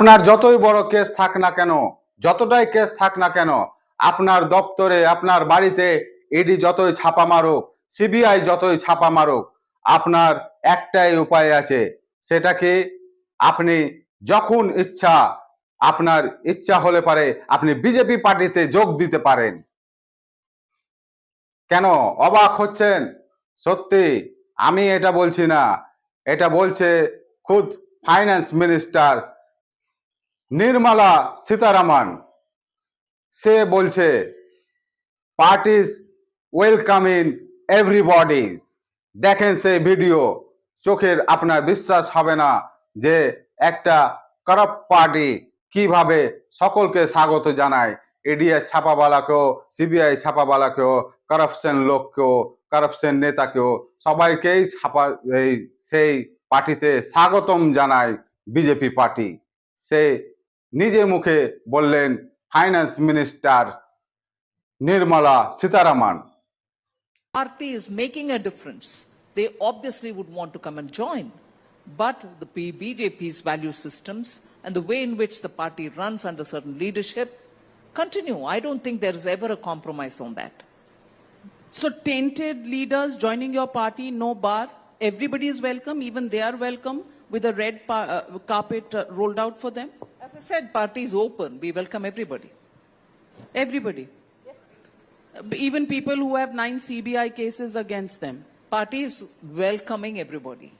আপনার যতই বড় কেস থাক না কেন, যতটাই কেস থাক না কেন, আপনার দপ্তরে, আপনার বাড়িতে ইডি যতই ছাপা মারুক সিবিআই যতই ছাপা মারুক, আপনার একটাই উপায় আছে সেটা কি আপনি যখন ইচ্ছা, আপনার ইচ্ছা হলে পারে আপনি বিজেপি পার্টিতে যোগ দিতে পারেন। কেন? অবাক হচ্ছেন? সত্যি, আমি এটা বলছি না। এটা বলছে খুদ ফাইন্যান্স মিনিস্টার নির্মলা সীতারামন। সে বলছে পার্টিস ওয়েলকাম ইন এভরিবডি দেখেন সেই ভিডিও, চোখের আপনার বিশ্বাস হবে না যে একটা করপ্ট পার্টি কীভাবে সকলকে স্বাগত জানায়। এডিএস ছাপাওয়ালাকেও সিবিআই ছাপাওয়ালাকেও করাপশন লোককেও করাপশন নেতাকেও, সবাইকেই ছাপা, এই, সেই পার্টিতে স্বাগতম জানায় বিজেপি পার্টি। সে নিজে মুখে বললেন finance minister Nirmala Sitharaman party is making a difference, they obviously would want to come and join. But the P- BJP's value systems and the way in which the party runs under certain leadership continue. I don't think there is ever a compromise on that. So tainted leaders joining your party, no bar. Everybody is welcome, even they are welcome with a red pa- uh, carpet uh, rolled out for them. As I said, party is open. We welcome everybody. Everybody. Yes. Even people who have nine CBI cases against them. Party is welcoming everybody.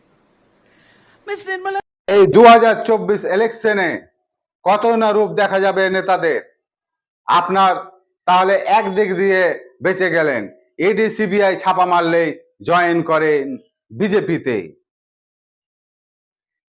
Ms. Nirmala, এই দু হাজার চব্বিশ ইলেকশনে কত না রূপ দেখা যাবে নেতাদের আপনার তাহলে একদিক দিয়ে বেঁচে গেলেন ইডি সিবিআই ছাপা মারলেই জয়েন করেন বিজেপিতে